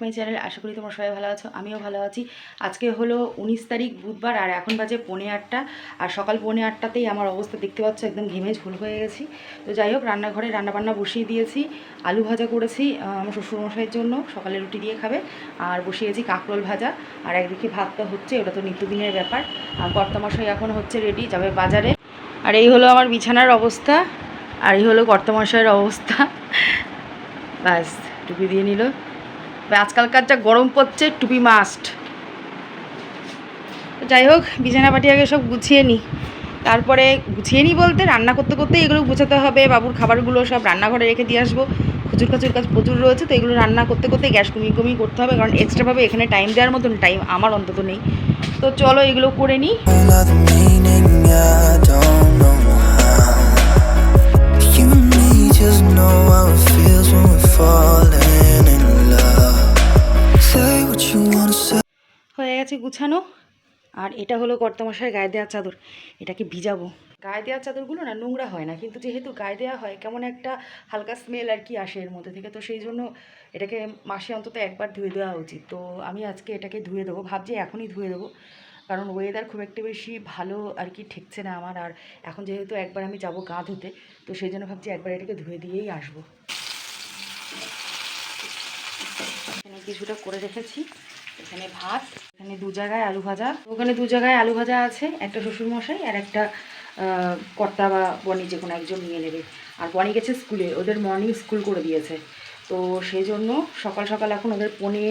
My channel আশা করি তোমরা সবাই ভালো আছো, আমিও ভালো আছি। আজকে হলো উনিশ তারিখ বুধবার, আর এখন বাজে পৌনে আটটা। আর সকাল পৌনে আটটাতেই আমার অবস্থা দেখতে পাচ্ছ, একদম ঘেমে ঝুল হয়ে গেছি। তো যাই হোক, রান্নাঘরে রান্নাবান্না বসিয়ে দিয়েছি, আলু ভাজা করেছি আমার শ্বশুরমশাইয়ের জন্য, সকালে রুটি দিয়ে খাবে, আর বসিয়েছি কাঁকরোল ভাজা। আর একদিকে ভাতটা হচ্ছে, ওটা তো নিত্যদিনের ব্যাপার। আর কর্তামশাই এখন হচ্ছে রেডি যাবে বাজারে। আর এই হলো আমার বিছানার অবস্থা, আর এই হলো কর্তামশাইয়ের অবস্থা। ব্যাস টুপি দিয়ে নিল। আজকালকার যা গরম পড়ছে, টুপি মাস্ট যাই হোক বিছানা পাটি আগে সব গুছিয়ে নিই তারপরে গুছিয়ে নিই বলতে রান্না করতে করতে এগুলো গুছাতে হবে, বাবুর খাবারগুলো সব রান্নাঘরে রেখে দিয়ে আসব। খুচুর খাচুর কাজ প্রচুর রয়েছে, তো এগুলো রান্না করতে করতে গ্যাস কমিয়ে কমিয়ে করতে হবে, কারণ এক্সট্রাভাবে এখানে টাইম দেওয়ার মতন টাইম আমার অন্তত নেই। তো চলো এগুলো করে নিই just know how it feels when we're falling হয়ে গেছে গুছানো। আর এটা হলো কর্তামশায় গায়ে দেওয়ার চাদর। এটাকে ভিজাবো। গায়ে দেওয়ার চাদরগুলো না নোংরা হয় না, কিন্তু যেহেতু গায়ে দেওয়া হয়, কেমন একটা হালকা স্মেল আর কি আসে এর মধ্যে থেকে। তো সেই জন্য এটাকে মাসে অন্তত একবার ধুয়ে দেওয়া উচিত। তো আমি আজকে এটাকে ধুয়ে দেবো। ভাবছি এখনই ধুয়ে দেবো। কারণ ওয়েদার খুব একটা বেশি ভালো আর কি ঠেকছে না আমার। আর এখন যেহেতু একবার আমি যাব গা ধুতে, তো সেই জন্য ভাবছি একবার এটাকে ধুয়ে দিয়েই আসব এখানে কিছুটা করে রেখেছি। এখানে ভাত, এখানে দু জায়গায় আলু ভাজা। ওখানে দু জায়গায় আলু ভাজা আছে, একটা শ্বশুরমশাই আর একটা কর্তা বা বনি যে কোনো একজন নিয়ে নেবে। আর বনি গেছে স্কুলে, ওদের মর্নিং স্কুল করে দিয়েছে। তো সেই জন্য সকাল সকাল এখন ওদের পনে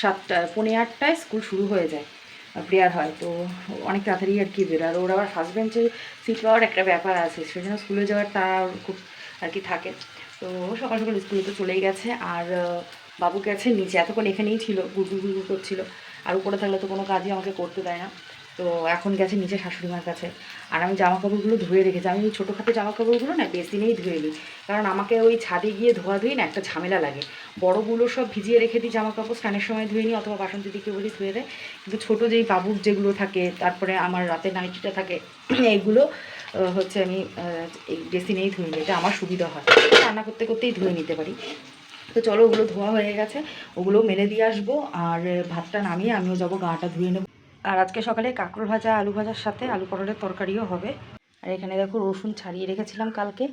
সাতটা, পনে আটটায় স্কুল শুরু হয়ে যায় প্রেয়ার হয়। তো অনেক তাড়াতাড়ি আর কি বেরো আর ওর আবার ফার্স্ট বেঞ্চে সিট পাওয়ার একটা ব্যাপার আছে, সেই জন্য স্কুলে যাওয়ার তারা খুব আর কি থাকে। তো সকাল সকাল স্কুলে তো চলেই গেছে। আর বাবু গেছে নিচে, এতক্ষণ এখানেই ছিল গুড়গুড় গুড়গুড় করছিল। আর উপরে থাকলে তো কোনো কাজই আমাকে করতে দেয় না। তো এখন গেছে নিচে শাশুড়ি মার কাছে। আর আমি জামা কাপড়গুলো ধুয়ে রেখেছি। আমি ওই ছোটোখাটো জামা কাপড়গুলো না বেশ দিনেই ধুয়ে নিই। কারণ আমাকে ওই ছাদে গিয়ে ধোয়া ধুই না একটা ঝামেলা লাগে। বড়গুলো সব ভিজিয়ে রেখে দিই জামা কাপড় স্নানের সময় ধুয়ে নিই অথবা বাসন দিদিকে বলি ধুয়ে দেয়। কিন্তু ছোটো যেই বাবুর যেগুলো থাকে, তারপরে আমার রাতে নাইটিটা থাকে, এইগুলো হচ্ছে আমি এই ডেসিনেই ধুয়ে নিই। এটা আমার সুবিধা হয়। রান্না করতে করতেই ধুয়ে নিতে পারি। তো চলো, ওগুলো ধোয়া হয়ে গেছে, ওগুলো মেলে দিয়ে আসব, আর ভাতটা নামিয়ে আমিও যাব, গাটা ধুয়ে নেব। আর আজকে সকালে কাঁকরোল ভাজা, আলু ভাজার সাথে আলু পটলের তরকারিও হবে। আর এখানে দেখো, রসুন ছাড়িয়ে রেখেছিলাম কালকে,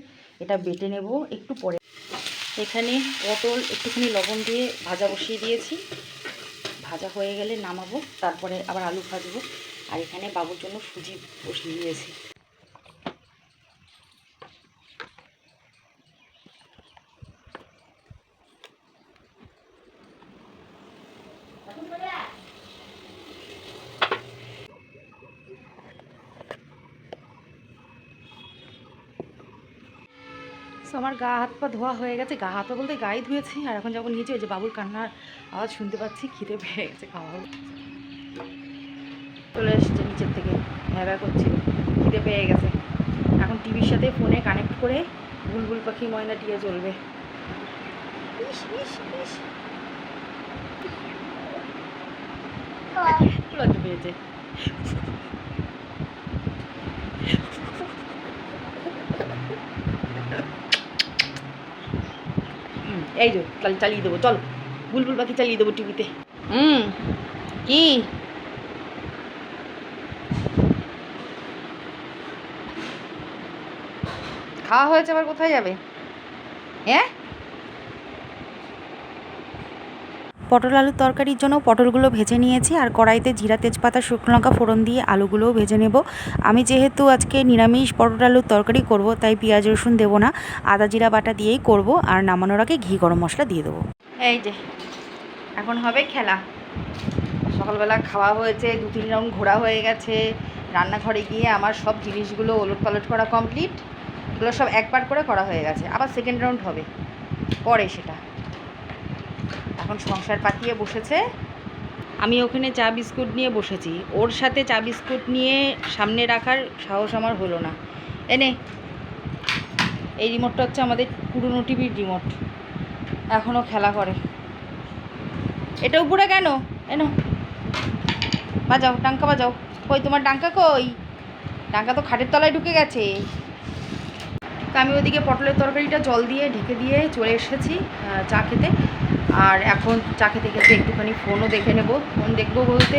এটা বেটে নেব একটু পরে। এখানে পটল একটুখানি লবণ দিয়ে ভাজা বসিয়ে দিয়েছি। ভাজা হয়ে গেলে নামাবো, তারপরে আবার আলু ভাজবো। আর এখানে বাবুর জন্য সুজি বসিয়ে দিয়েছি। সো আমার গা হাত পা ধোয়া হয়ে গেছে গা হাত পা বলতে গায়ে ধুয়েছি আর এখন যখন নিচে ওই যে বাবুর কান্নার আওয়াজ শুনতে পাচ্ছি খিদে পেয়ে গেছে খাওয়া চলে এসছে নিচের থেকে ভ্যাবা করছিল খিদে পেয়ে গেছে। এখন টিভির সাথে ফোনে কানেক্ট করে বুলবুল পাখি ময়না দিয়ে চলবে। লজ্জা পেয়েছে। এই যে চালিয়ে দেবো, চল। বুলবুল পাখি চালিয়ে দেবো টিভিতে হুম, কি? খাওয়া হয়েছে আবার কোথায় যাবে? হ্যাঁ? পটল আলুর তরকারির জন্য পটলগুলো ভেজে নিয়েছি আর কড়াইতে জিরা, তেজপাতা, শুকনো লঙ্কা, ফোড়ন দিয়ে আলুগুলোও ভেজে নেব। আমি যেহেতু আজকে নিরামিষ পটল আলুর তরকারি করব, তাই পেঁয়াজ, রসুন দেবো না। আদা, জিরা, বাটা দিয়েই করব আর নামানোর আগে ঘি, গরম মশলা দিয়ে দেবো। এই যে, এখন হবে খেলা। সকালবেলা খাওয়া হয়েছে দু তিন রাউন্ড ঘোরা হয়ে গেছে। রান্নাঘরে গিয়ে আমার সব জিনিসগুলো ওলট পালট করা কমপ্লিট এগুলো সব একবার করে করা হয়ে গেছে। আবার সেকেন্ড রাউন্ড হবে। পরে সেটা। এখন সংসার পাতিয়ে বসেছে। আমি ওখানে চা বিস্কুট নিয়ে বসেছি। ওর সাথে চা বিস্কুট নিয়ে সামনে রাখার সাহস আমার হলো না। এনে এই রিমোটটা হচ্ছে আমাদের পুরনো টিভির রিমোট। এখনও খেলা করে। এটা উপরে কেন? এনো বাজাও, ডাঙ্কা বাজাও। কই, তোমার ডাঙ্কা কই? ডাঙ্কা তো খাটের তলায় ঢুকে গেছে। তো আমি ওদিকে পটলের তরকারিটা জল দিয়ে ঢেকে দিয়ে চলে এসেছি চা খেতে। আর এখন চা খেতে খেতে একটুখানি ফোনও দেখে নেব। ফোন দেখব বলতে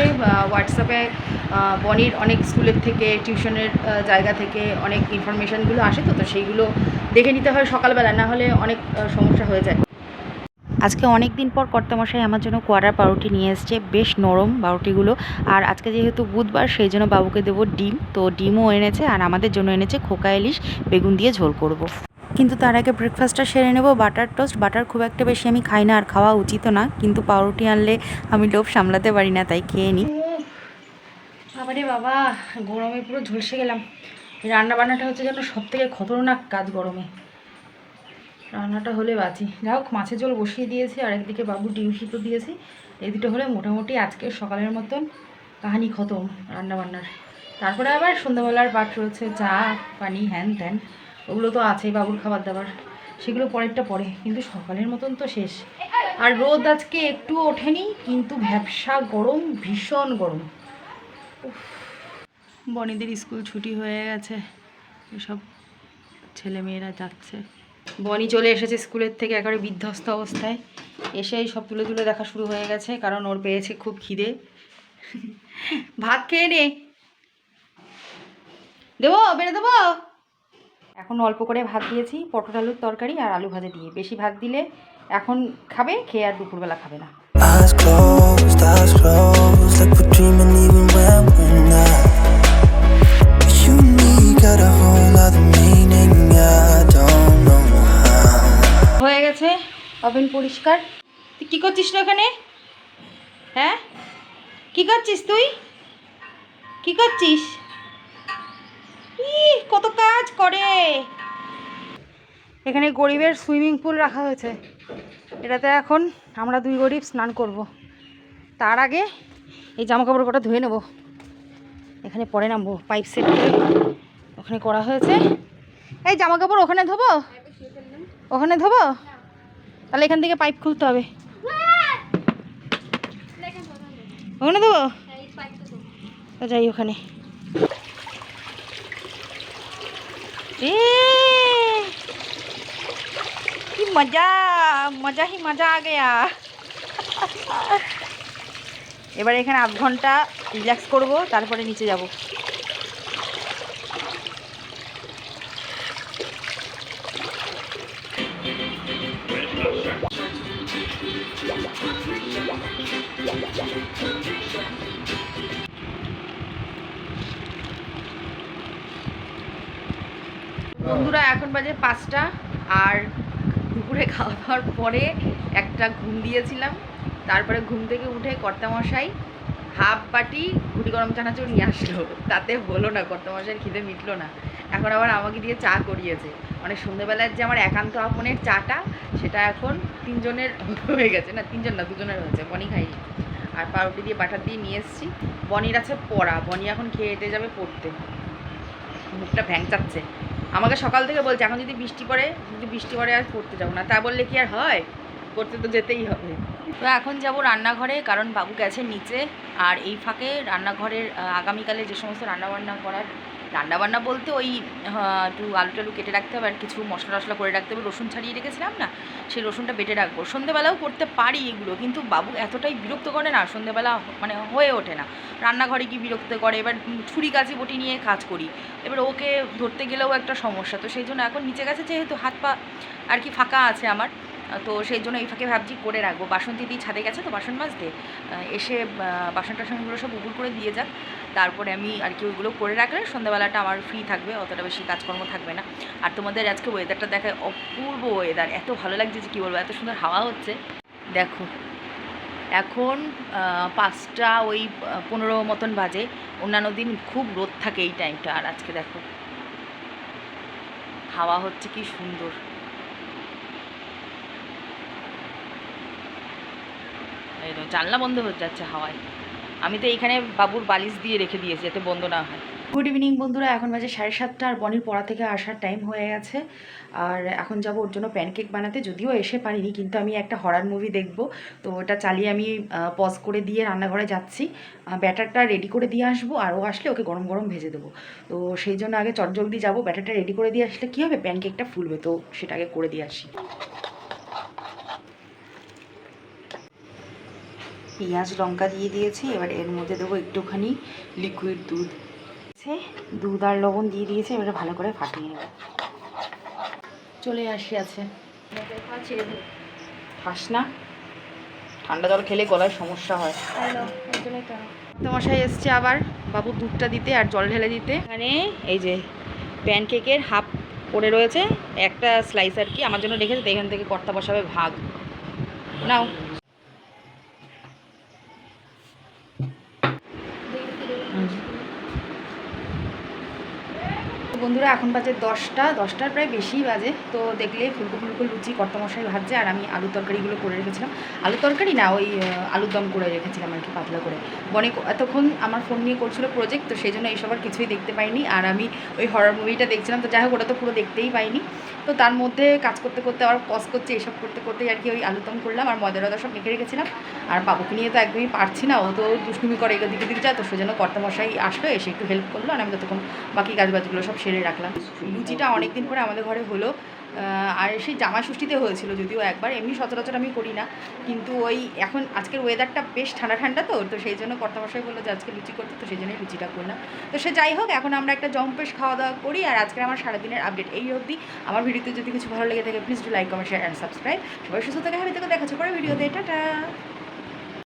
হোয়াটসঅ্যাপে বনির অনেক স্কুলের থেকে টিউশনের জায়গা থেকে অনেক ইনফরমেশানগুলো আসে তো তো সেইগুলো দেখে নিতে হয় সকালবেলা, না হলে অনেক সমস্যা হয়ে যায়। আজকে অনেক দিন পর কর্তামশাই আমার জন্য কোয়ারার পাউরুটি নিয়ে এসছে, বেশ নরম পাউরুটিগুলো। আর আজকে যেহেতু বুধবার, সেই জন্য বাবুকে দেবো ডিম। তো ডিমও এনেছে, আর আমাদের জন্য এনেছে খোকা ইলিশ, বেগুন দিয়ে ঝোল করব। কিন্তু তার আগে ব্রেকফাস্টটা সেরে নেব বাটার টোস্ট বাটার খুব একটা বেশি আমি খাই না, আর খাওয়া উচিত না, কিন্তু পাউরুটি আনলে আমি লোভ সামলাতে পারি না, তাই খেয়ে নিই বাবারে বাবা, গরমে পুরো ঝলসে গেলাম। রান্না বান্নাটা হচ্ছে যেন সব থেকে খতরনাক কাজ গরমে। রান্নাটা হলে বাঁচি। যাই হোক মাছের ঝোল বসিয়ে দিয়েছি, আর একদিকে বাবু ডিম সিদ্ধ দিয়েছি। এই দুটো হলে মোটামুটি আজকে সকালের মতন কাহানি খতম রান্নাবান্নার। তারপরে আবার সন্ধ্যাবেলার পাট রয়েছে, চা, পানি, হ্যান ত্যান। ওগুলো তো আছেই বাবুর খাবার দাবার। সেগুলো পরেরটা পরে, কিন্তু সকালের মতন তো শেষ। আর রোদ আজকে একটু ওঠেনি, কিন্তু ভ্যাবসা গরম, ভীষণ গরম। বনিদের স্কুল ছুটি হয়ে গেছে, এসব ছেলে মেয়েরা যাচ্ছে। বনি চলে এসেছে স্কুলের থেকে একেবারে বিধ্বস্ত অবস্থায়। এসেই সব তুলে তুলে দেখা শুরু হয়ে গেছে, কারণ ওর পেয়েছে খুব খিদে। ভাত খেয়ে নে। দেবো, বেড়ে দেবো? এখন অল্প করে ভাত দিয়েছি পটল আলুর তরকারি আর আলু ভাতে দিয়ে। বেশি ভাত দিলে এখন খাবে খেয়ে আর দুপুরবেলা খাবে না। হয়ে গেছে ওভেন পরিষ্কার। তুই কী করছিস না ওখানে? হ্যাঁ? কী করছিস তুই? কী করছিস? ই কত কাজ করে। এখানে গরিবের সুইমিং পুল রাখা হয়েছে। এটাতে এখন আমরা দুই গরিব স্নান করব। তার আগে এই জামা কাপড় কটা ধুয়ে নেব। এখানে পরে নামবো পাইপ সেট করে। ওখানে করা হয়েছে। এই জামা কাপড় ওখানে ধোবো? ওখানে ধোবো? তাহলে এখান থেকে পাইপ খুলতে হবে। ওখানে দেবো যাই ওখানে। কি মজা মজা হি মজা আ गया এবার এখানে আধ ঘণ্টা রিল্যাক্স করব, তারপরে নিচে যাব। বন্ধুরা, এখন বাজে পাঁচটা আর দুপুরে খাওয়া দাওয়ার পরে একটা ঘুম দিয়েছিলাম। তারপরে ঘুম থেকে উঠে কর্তামশাই হাফ বাটি ঘুটি গরম চানাচুর নিয়ে আসলো। তাতে হলো না, কর্তামশাইয়ের খিদে মিটলো না। এখন আবার আমাকে দিয়ে চা করিয়েছে। মানে সন্ধ্যেবেলার যে আমার একান্ত আপনের চাটা, সেটা এখন তিনজনের হয়ে গেছে। না, তিনজন না, দুজনের হয়েছে, বনি খাইনি। আর পাউরুটি দিয়ে, বাটার দিয়ে নিয়ে এসেছি। বনির আছে পড়া। বনি এখন খেয়ে যাবে পড়তে। মুখটা ভ্যাংচাচ্ছে। আমাকে সকাল থেকে বলছে, এখন যদি বৃষ্টি পড়ে, যদি বৃষ্টি পড়ে আর পড়তে যাব না। তা বললে কি আর হয়? করতে তো যেতেই হবে। তো এখন যাব রান্নাঘরে, কারণ বাবু গেছে নিচে। আর এই ফাঁকে রান্নাঘরের আগামীকালে যে সমস্ত রান্নাবান্না করার, রান্নাবান্না বলতে ওই একটু আলু টালু কেটে রাখতে হবে আর কিছু মশলা টশলা করে রাখতে হবে। রসুন ছাড়িয়ে রেখেছিলাম না? সেই রসুনটা বেটে রাখব। সন্ধেবেলাও করতে পারি এগুলো, কিন্তু বাবু এতটাই বিরক্ত করে না, সন্ধেবেলা মানে হয়ে ওঠে না। রান্নাঘরে কি বিরক্ত করে, এবার ছুরি, কাঁচি, বটি নিয়ে কাজ করি। এবার ওকে ধরতে গেলেও একটা সমস্যা, তো সেই জন্য এখন নিচে গেছে, যেহেতু হাত পা আর কি ফাঁকা আছে আমার। তো সেই জন্য এই ফাঁকে ভাবছি করে রাখব। বাসন দিদি ছাদে গেছে তো বাসন মাজতে। এসে বাসন টাসনগুলো সব উপুর করে দিয়ে যাক। তারপরে আমি আর কি ওইগুলো করে রাখলে সন্ধ্যাবেলাটা আমার ফ্রি থাকবে, অতটা বেশি কাজকর্ম থাকবে না। আর তোমাদের আজকে ওয়েদারটা দেখায় অপূর্ব ওয়েদার এত ভালো লাগছে যে কী বলব, এত সুন্দর হাওয়া হচ্ছে। দেখো, এখন পাঁচটা ওই পনেরো মতন বাজে। অন্যান্য দিন খুব রোদ থাকে এই টাইমটা আর আজকে দেখো, হাওয়া হচ্ছে কি সুন্দর এই দেখো, জানলা বন্ধ হয়ে যাচ্ছে হাওয়ায়। আমি তো এইখানে বাবুর বালিশ দিয়ে রেখে দিয়েছি যাতে বন্ধ না হয়। গুড ইভিনিং বন্ধুরা, এখন বাজে সাড়ে সাতটা আর বনির পড়া থেকে আসার টাইম হয়ে গেছে। আর এখন যাব ওর জন্য প্যানকেক বানাতে, যদিও এসে পারিনি, কিন্তু আমি একটা হরার মুভি দেখব। তো ওটা চালিয়ে আমি পজ করে দিয়ে রান্নাঘরে যাচ্ছি। ব্যাটারটা রেডি করে দিয়ে আসব, আর ও আসলে ওকে গরম গরম ভেজে দেবো। তো সেই জন্য আগে চটজলদি যাব, ব্যাটারটা রেডি করে দিয়ে আসলে কী হবে? প্যানকেকটা ফুলবে, তো সেটা আগে করে দিয়ে আসি। পেঁয়াজ লঙ্কা দিয়ে দিয়েছি, এবার এর মধ্যে দেবো একটুখানি লিকুইড দুধ। দুধ আর লবণ দিয়ে দিয়েছি, এবারে ভালো করে ফাটিয়ে নেব। চলে আসি আছে খাস না। ঠান্ডা জল খেলে গলায় সমস্যা হয়। তো মশাই এসছে আবার বাবু দুধটা দিতে আর জল ঢেলে দিতে। এখানে এই যে প্যানকেকের হাফ পড়ে রয়েছে, একটা স্লাইস আর কি, আমার জন্য রেখেছে এখান থেকে কর্তা বসাবে ভাগ। নাও। বন্ধুরা, এখন বাজে দশটা, দশটার প্রায় বেশিই বাজে। তো দেখলে ফুলকো ফুলকো লুচি কর্তামশাই ভাজছে আর আমি আলু তরকারিগুলো করে রেখেছিলাম। আলু তরকারি না, ওই আলুর দম করে রেখেছিলাম আর কি, পাতলা করে। বনে এতক্ষণ আমার ফোন নিয়ে করছিল প্রজেক্ট তো সেই জন্য এইসব আর কিছুই দেখতে পাইনি। আর আমি ওই হরর মুভিটা দেখছিলাম, তো যাই হোক, ওটা তো পুরো দেখতেই পাইনি। তো তার মধ্যে কাজ করতে করতে, আবার পজ করছে, এসব করতে করতে আর কি ওই আলুদম করলাম। আর ময়দা টয়দা সব মেখে রেখেছিলাম। আর বাবুকে নিয়ে তো একদমই পারছি না, ও তো দুষ্টুমি করে এদিকে দিকে দিকে যায়, তো সেজন্য কর্তামশাই আসলো, এসে একটু হেল্প করল, আর আমি ততক্ষণ বাকি কাজবাজগুলো সব সেরে রাখলাম। লুচিটা অনেক দিন পরে আমাদের ঘরে হলো। আর সেই জামা ষষ্ঠীতে হয়েছিল যদিও একবার, এমনি সচরাচর আমি করি না। কিন্তু ওই এখন আজকের ওয়েদারটা বেশ ঠান্ডা ঠান্ডা তো তো সেই জন্য কর্তামশাই বলল যে আজকে লুচি করতে, তো সেই জন্যই লুচিটা করলাম। তো সে যাই হোক, এখন আমরা একটা জম্পেশ খাওয়া দাওয়া করি আর আজকে আমার সারাদিনের আপডেট এই অবধি। আমার ভিডিওতে যদি কিছু ভালো লেগে থাকে please do like comment share and subscribe সবাই সুস্থ থাকে হাবি থেকে দেখাচ্ছে পরে ভিডিওতে। টাটা!